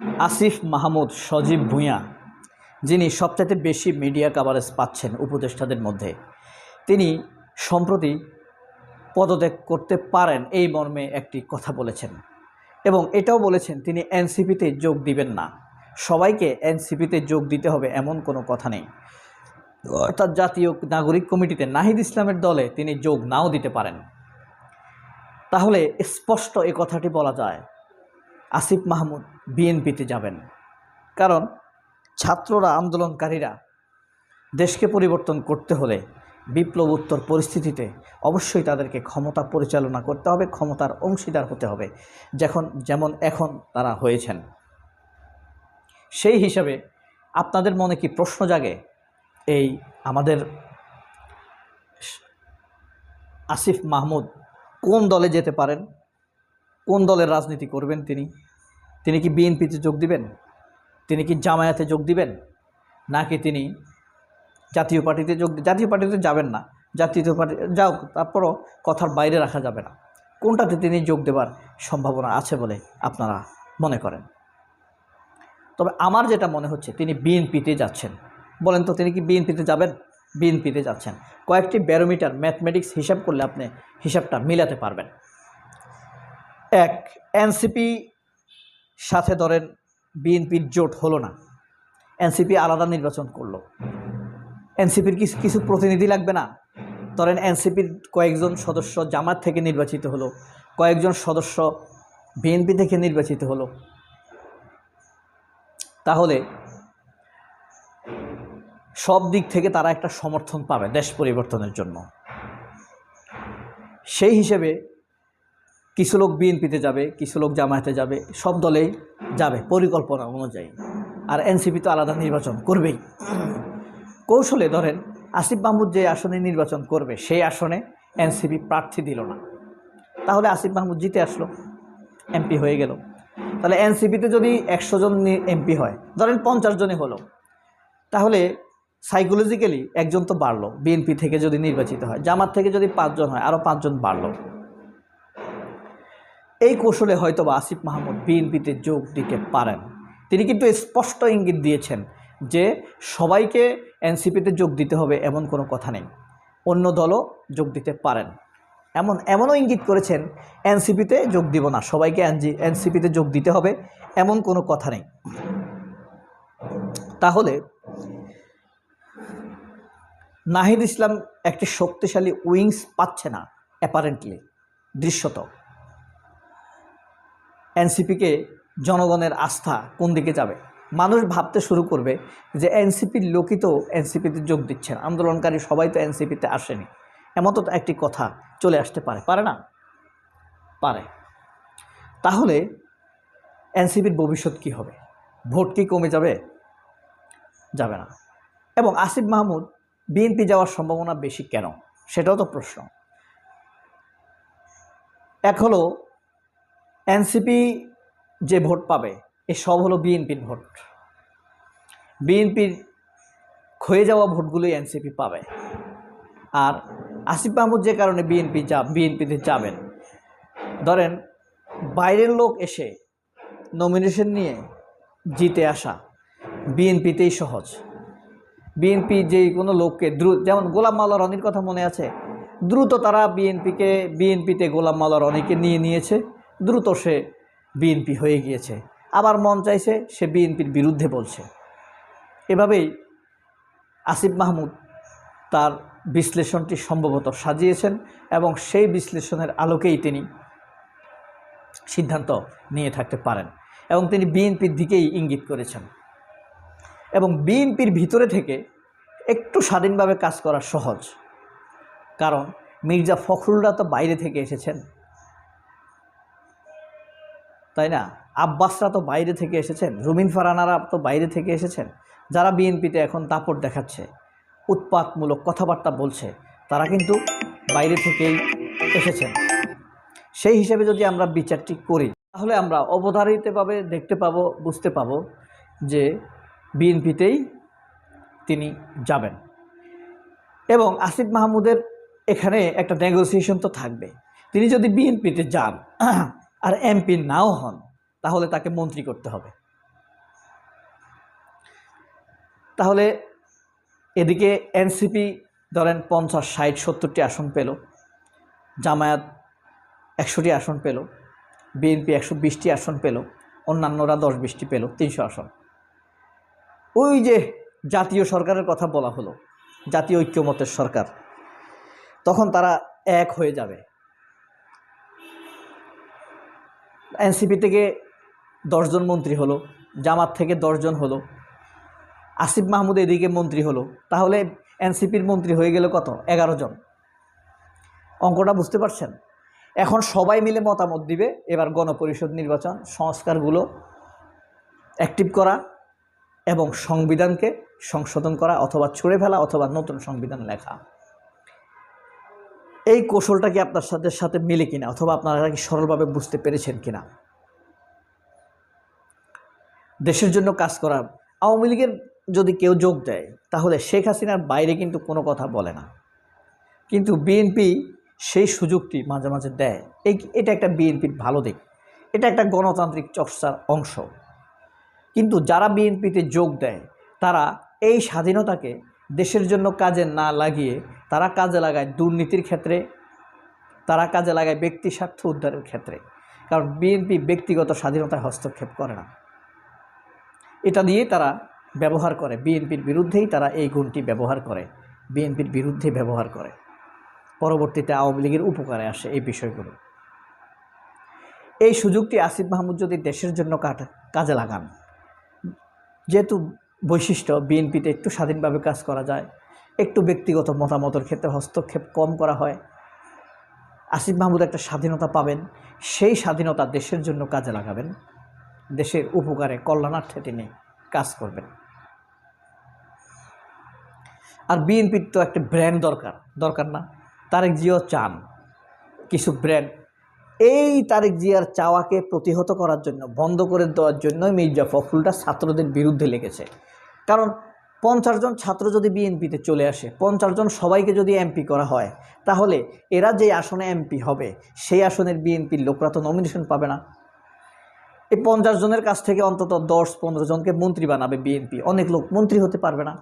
আসিফ মাহমুদ, সজীব ভূঁইয়া, যিনি সবচাইতে বেশি মিডিয়া কাভারেজ পাচ্ছেন উপদেষ্টাদের মধ্যে। তিনি সম্প্রতি পদত্যাগ করতে পারেন এই মর্মে একটি কথা বলেছেন এবং এটাও বলেছেন, তিনি এনসিপিতে যোগ দিবেন না। সবাইকে এনসিপিতে যোগ দিতে হবে এমন কোনো কথা নেই। অর্থাৎ জাতীয় নাগরিক কমিটিতে নাহিদ ইসলামের দলে তিনি যোগ নাও দিতে পারেন। তাহলে স্পষ্ট এ কথাটি বলা যায় আসিফ মাহমুদ বিএনপিতে যাবেন। কারণ ছাত্ররা, আন্দোলনকারীরা দেশকে পরিবর্তন করতে হলে বিপ্লব উত্তর পরিস্থিতিতে অবশ্যই তাদেরকে ক্ষমতা পরিচালনা করতে হবে, ক্ষমতার অংশীদার হতে হবে, যখন যেমন এখন তারা হয়েছেন। সেই হিসাবে আপনাদের মনে কি প্রশ্ন জাগে এই আমাদের আসিফ মাহমুদ কোন দলে যেতে পারেন? কোন দলের রাজনীতি করবেন তিনি? তিনি কি বিএনপিতে যোগ দিবেন? তিনি কি জামায়াতে যোগ দিবেন? নাকি তিনি জাতীয় পার্টিতে যোগ জাতীয় পার্টিতে যাবেন না। জাতীয় পার্টি, যাও, তারপরও কথার বাইরে রাখা যাবে না। কোনটাতে তিনি যোগ দেবার সম্ভাবনা আছে বলে আপনারা মনে করেন? তবে আমার যেটা মনে হচ্ছে, তিনি বিএনপিতে যাচ্ছেন। বলেন তো, তিনি কি বিএনপিতে যাবেন? বিএনপিতে যাচ্ছেন। কয়েকটি ব্যারোমিটার ম্যাথমেটিক্স হিসাব করলে আপনি হিসাবটা মিলাতে পারবেন। এক, এনসিপি সাথে ধরেন বিএনপির জোট হলো না। এনসিপি আলাদা নির্বাচন করল। এনসিপির কিছু কিছু প্রতিনিধি লাগবে না। ধরেন এনসিপির কয়েকজন সদস্য জামাত থেকে নির্বাচিত হলো। কয়েকজন সদস্য বিএনপি থেকে নির্বাচিত হলো। তাহলে সব দিক থেকে তারা একটা সমর্থন পাবে দেশ পরিবর্তনের জন্য। সেই হিসেবে কিছু লোক বিএনপিতে যাবে, কিছু লোক জামায়াতে যাবে, সব দলেই যাবে পরিকল্পনা অনুযায়ী। আর এনসিপি তো আলাদা নির্বাচন করবেই। কৌশলে ধরেন, আসিফ মাহমুদ যে আসনে নির্বাচন করবে, সেই আসনে এনসিপি প্রার্থী দিল না। তাহলে আসিফ মাহমুদ জিতে আসলো, এমপি হয়ে গেল। তাহলে এনসিপিতে যদি একশো জন এমপি হয়, ধরেন পঞ্চাশ জনই হলো, তাহলে সাইকোলজিক্যালি একজন তো বাড়লো, বিএনপি থেকে যদি নির্বাচিত হয়, জামাত থেকে যদি পাঁচজন হয় আরও পাঁচজন বাড়লো। এই কৌশলে হয়তো বা আসিফ মাহমুদ বিএনপিতে যোগ দিতে পারেন। তিনি কিন্তু স্পষ্ট ইঙ্গিত দিয়েছেন যে সবাইকে এনসিপিতে যোগ দিতে হবে এমন কোনো কথা নেই। অন্য দলও যোগ দিতে পারেন। এমন, এমনও ইঙ্গিত করেছেন, এনসিপিতে যোগ দিব না, সবাইকে এনজি, এনসিপিতে যোগ দিতে হবে এমন কোনো কথা নেই। তাহলে নাহিদ ইসলাম একটি শক্তিশালী উইংস পাচ্ছে না, অ্যাপারেন্টলি, দৃশ্যত। এনসিপিকে জনগণের আস্থা কোন দিকে যাবে? মানুষ ভাবতে শুরু করবে যে এনসিপির লোকই তো এনসিপিতে যোগ দিচ্ছেন আন্দোলনকারী সবাই তো এনসিপিতে আসেনি। এমন তো একটি কথা চলে আসতে পারে। পারে না? পারে। তাহলে এনসিপির ভবিষ্যৎ কি হবে? ভোট কি কমে যাবে? যাবে না। এবং আসিফ মাহমুদ বিএনপি যাওয়ার সম্ভাবনা বেশি কেন? সেটাও তো প্রশ্ন। এক হলো এনসিপি যে ভোট পাবে, এ সব হলো বিএনপির ভোট। বিএনপির ক্ষয়ে যাওয়া ভোটগুলোই এনসিপি পাবে। আর আসিফ মাহমুদ যে কারণে বিএনপি যা, বিএনপিতে যাবেন, ধরেন বাইরের লোক এসে নমিনেশন নিয়ে জিতে আসা বিএনপিতেই সহজ। বিএনপি যে কোনো লোককে দ্রুত, যেমন গোলাম মাল্লা রনির কথা মনে আছে, দ্রুত তারা বিএনপিকে, বিএনপিতে গোলাম মাল্লা রনিকে নিয়ে নিয়েছে। দ্রুত সে বিএনপি হয়ে গিয়েছে। আবার মন চাইছে সে বিএনপির বিরুদ্ধে বলছে। এভাবেই আসিফ মাহমুদ তার বিশ্লেষণটি সম্ভবত সাজিয়েছেন এবং সেই বিশ্লেষণের আলোকেই তিনি সিদ্ধান্ত নিয়ে থাকতে পারেন এবং তিনি বিএনপির দিকেই ইঙ্গিত করেছেন। এবং বিএনপির ভিতরে থেকে একটু স্বাধীনভাবে কাজ করা সহজ। কারণ মির্জা ফখরুলরা তো বাইরে থেকে এসেছেন। তাই না? আব্বাসরা তো বাইরে থেকে এসেছেন, রুমিন ফারানারা তো বাইরে থেকে এসেছেন। যারা বিএনপিতে এখন দাপট দেখাচ্ছে, উৎপাতমূলক কথাবার্তা বলছে, তারা কিন্তু বাইরে থেকেই এসেছেন। সেই হিসেবে যদি আমরা বিচারটি করি, তাহলে আমরা অবধারিতভাবে দেখতে পাবো, বুঝতে পাবো যে বিএনপিতেই তিনি যাবেন। এবং আসিফ মাহমুদের এখানে একটা নেগোসিয়েশন তো থাকবে তিনি যদি বিএনপিতে যান আর এমপি নাও হন, তাহলে তাকে মন্ত্রী করতে হবে। তাহলে এদিকে এনসিপি ধরেন পঞ্চাশ, ষাট, সত্তরটি আসন পেল, জামায়াত একশোটি আসন পেল, বিএনপি একশো বিশটি আসন পেল, অন্যান্যরা দশ বিশটি পেল, তিনশো আসন। ওই যে জাতীয় সরকারের কথা বলা হলো, জাতীয় ঐক্যমতের সরকার, তখন তারা এক হয়ে যাবে। এনসিপি থেকে দশজন মন্ত্রী হলো, জামাত থেকে দশজন হলো, আসিফ মাহমুদ এদিকে মন্ত্রী হলো, তাহলে এনসিপির মন্ত্রী হয়ে গেল কত? এগারো জন। অঙ্কটা বুঝতে পারছেন? এখন সবাই মিলে মতামত দিবে, এবার গণপরিষদ নির্বাচন সংস্কারগুলো অ্যাক্টিভ করা এবং সংবিধানকে সংশোধন করা অথবা ছুঁড়ে ফেলা অথবা নতুন সংবিধান লেখা। এই কৌশলটা কি আপনার সাথে সাথে মিলে কিনা? অথবা আপনারা কি সরলভাবে বুঝতে পেরেছেন কিনা? দেশের জন্য কাজ করা, আওয়ামী লীগের যদি কেউ যোগ দেয়, তাহলে শেখ হাসিনার বাইরে কিন্তু কোনো কথা বলে না। কিন্তু বিএনপি সেই সুযোগটি মাঝে মাঝে দেয়। এই এটা একটা বিএনপির ভালো দিক। এটা একটা গণতান্ত্রিক চর্চার অংশ। কিন্তু যারা বিএনপিতে যোগ দেয়, তারা এই স্বাধীনতাকে দেশের জন্য কাজে না লাগিয়ে তারা কাজে লাগায় দুর্নীতির ক্ষেত্রে, তারা কাজে লাগায় ব্যক্তি স্বার্থ উদ্ধারের ক্ষেত্রে। কারণ বিএনপি ব্যক্তিগত স্বাধীনতায় হস্তক্ষেপ করে না। এটা দিয়ে তারা ব্যবহার করে। বিএনপির বিরুদ্ধেই তারা এই গুণটি ব্যবহার করে। বিএনপির বিরুদ্ধে ব্যবহার করে। পরবর্তীতে আওয়ামী লীগের উপকারে আসে এই বিষয়গুলো। এই সুযোগটি আসিফ মাহমুদ যদি দেশের জন্য কাজে লাগান, যেহেতু বৈশিষ্ট্য, বিএনপিতে একটু স্বাধীনভাবে কাজ করা যায় একটু ব্যক্তিগত মতামতের ক্ষেত্রে হস্তক্ষেপ কম করা হয়। আসিফ মাহমুদ একটা স্বাধীনতা পাবেন, সেই স্বাধীনতা দেশের জন্য কাজে লাগাবেন। দেশের উপকারে কল্যাণার্থে তিনি কাজ করবেন। আর বিএনপির তো একটা ব্র্যান্ড দরকার দরকার না। তারেক জিও চান কিছু ব্র্যান্ড। এই তারেক জিয়ার চাওয়াকে প্রতিহত করার জন্য, বন্ধ করে দেওয়ার জন্যই মির্জা ফখরুলটা ছাত্রদের বিরুদ্ধে লেগেছে। কারণ পঞ্চাশ জন ছাত্র যদি বিএনপিতে চলে আসে, পঞ্চাশ জন সবাইকে যদি এমপি করা হয়, তাহলে এরা যে আসনে এমপি হবে, সেই আসনের বিএনপির লোকরা তো নমিনেশন পাবে না। এই পঞ্চাশ জনের কাছ থেকে অন্তত দশ, পনেরো জনকে মন্ত্রী বানাবে বিএনপি। অনেক লোক মন্ত্রী হতে পারবে না।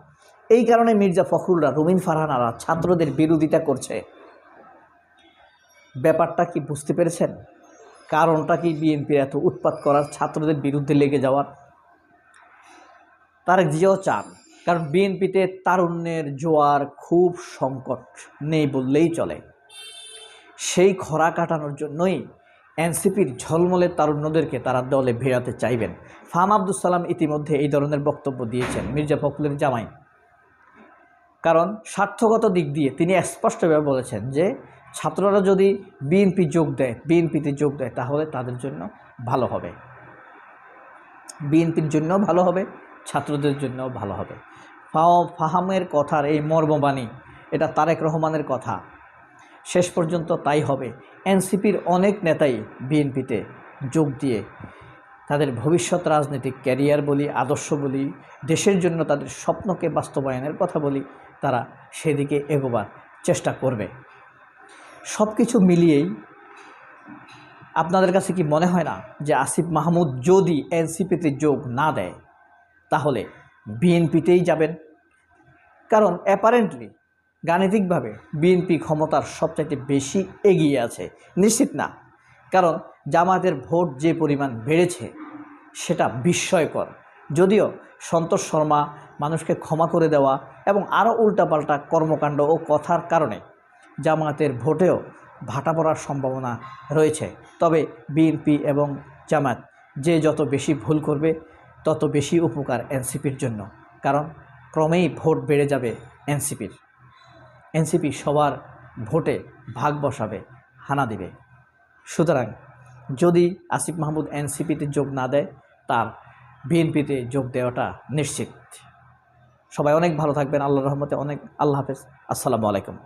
এই কারণে মির্জা ফখরুলরা, রুমিন ফারহানারা ছাত্রদের বিরোধিতা করছে। ব্যাপারটা কি বুঝতে পেরেছেন? কারণটা কি বিএনপির এত উৎপাত করার ছাত্রদের বিরুদ্ধে লেগে যাওয়ার? তারেক জিয়াও চান। কারণ বিএনপিতে তারুণ্যের জোয়ার খুব সংকট নেই বললেই চলে। সেই খরা কাটানোর জন্যই এনসিপির ঝলমলে তারুণ্যদেরকে তারা দলে ভেড়াতে চাইবেন। ফাহাম আব্দুল সালাম ইতিমধ্যে এই ধরনের বক্তব্য দিয়েছেন মির্জা ফখরুলের জামাই। কারণ স্বার্থগত দিক দিয়ে তিনি স্পষ্টভাবে বলেছেন যে, ছাত্ররা যদি বিএনপি যোগ দেয়, বিএনপিতে যোগ দেয় তাহলে তাদের জন্য ভালো হবে। বিএনপির জন্য ভালো হবে। ছাত্রদের জন্য ভালো হবে। ফাও- ফাহামের কথার এই মর্মবাণী, এটা তারেক রহমানের কথা। শেষ পর্যন্ত তাই হবে। এনসিপির অনেক নেতাই বিএনপিতে যোগ দিয়ে তাদের ভবিষ্যৎ রাজনৈতিক ক্যারিয়ার বলি, আদর্শ বলি, দেশের জন্য তাদের স্বপ্নকে বাস্তবায়নের কথা বলি, তারা সেদিকে এগোবার চেষ্টা করবে। সব কিছু মিলিয়েই আপনাদের কাছে কি মনে হয় না যে আসিফ মাহমুদ যদি এনসিপিতে যোগ না দেয় তাহলে বিএনপিতেই যাবেন। কারণ অ্যাপারেন্টলি গাণিতিকভাবে বিএনপি ক্ষমতার সবচাইতে বেশি এগিয়ে আছে। নিশ্চিত না। কারণ জামায়াতের ভোট যে পরিমাণ বেড়েছে, সেটা বিস্ময়কর। যদিও সন্তোষ শর্মা মানুষকে ক্ষমা করে দেওয়া এবং আরও উল্টাপাল্টা কর্মকাণ্ড ও কথার কারণে জামায়াতের ভোটেও ভাটা পড়ার সম্ভাবনা রয়েছে। তবে বিএনপি এবং জামাত যে যত বেশি ভুল করবে তত বেশি উপকার এনসিপির জন্য, কারণ ক্রমেই ভোট বেড়ে যাবে এনসিপির। এনসিপি সবার ভোটে ভাগ বসাবে, হানা দিবে। সুতরাং যদি আসিফ মাহমুদ এনসিপিতে যোগ না দেয়, তার বিএনপিতে যোগ দেওয়াটা নিশ্চিত। সবাই অনেক ভালো থাকবেন আল্লাহ রহমতে অনেক, আল্লাহ হাফেজ। আসসালামু আলাইকুম।